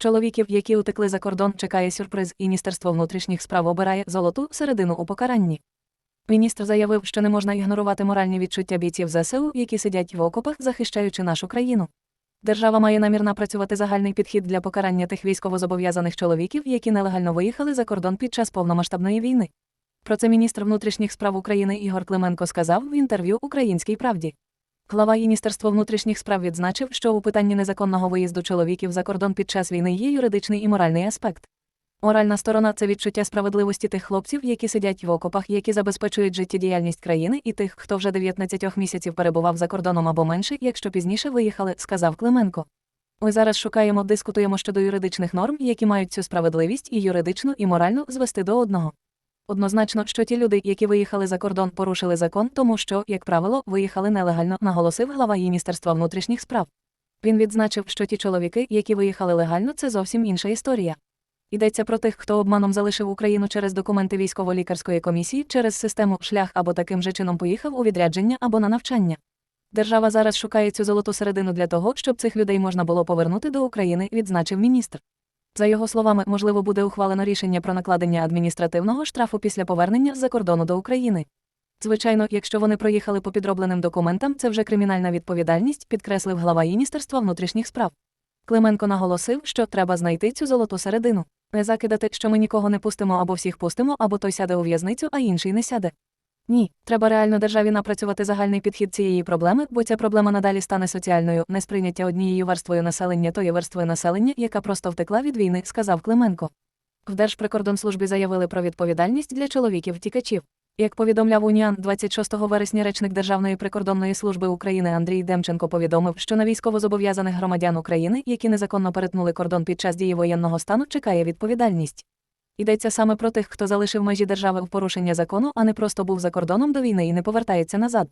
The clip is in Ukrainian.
Чоловіків, які утекли за кордон, чекає сюрприз, і Міністерство внутрішніх справ обирає золоту середину у покаранні. Міністр заявив, що не можна ігнорувати моральні відчуття бійців ЗСУ, які сидять в окопах, захищаючи нашу країну. Держава має намір напрацювати загальний підхід для покарання тих військовозобов'язаних чоловіків, які нелегально виїхали за кордон під час повномасштабної війни. Про це міністр внутрішніх справ України Ігор Клименко сказав в інтерв'ю Українській правді. Глава Міністерства внутрішніх справ відзначив, що у питанні незаконного виїзду чоловіків за кордон під час війни є юридичний і моральний аспект. Моральна сторона це відчуття справедливості тих хлопців, які сидять в окопах, які забезпечують життєдіяльність країни, і тих, хто вже 19 місяців перебував за кордоном або менше, якщо пізніше виїхали, сказав Клименко. Ми зараз шукаємо, дискутуємо щодо юридичних норм, які мають цю справедливість і юридичну, і моральну звести до одного. Однозначно, що ті люди, які виїхали за кордон, порушили закон, тому що, як правило, виїхали нелегально, наголосив глава Міністерства внутрішніх справ. Він відзначив, що ті чоловіки, які виїхали легально, це зовсім інша історія. Йдеться про тих, хто обманом залишив Україну через документи військово-лікарської комісії, через систему шлях або таким же чином поїхав у відрядження або на навчання. Держава зараз шукає цю золоту середину для того, щоб цих людей можна було повернути до України, відзначив міністр. За його словами, можливо, буде ухвалено рішення про накладення адміністративного штрафу після повернення з-за кордону до України. Звичайно, якщо вони проїхали по підробленим документам, це вже кримінальна відповідальність, підкреслив глава Міністерства внутрішніх справ. Клименко наголосив, що треба знайти цю золоту середину. Не закидати, що ми нікого не пустимо або всіх пустимо, або той сяде у в'язницю, а інший не сяде. Ні, треба реально державі напрацювати загальний підхід цієї проблеми, бо ця проблема надалі стане соціальною, несприйняття однією верствою населення тої верстви населення, яка просто втекла від війни, сказав Клименко. В Держприкордонслужбі заявили про відповідальність для чоловіків-тікачів. Як повідомляв Уніан, 26 вересня речник Державної прикордонної служби України Андрій Демченко повідомив, що на військовозобов'язаних громадян України, які незаконно перетнули кордон під час дії воєнного стану, чекає відповідальність. Йдеться саме про тих, хто залишив межі держави в порушення закону, а не просто був за кордоном до війни і не повертається назад.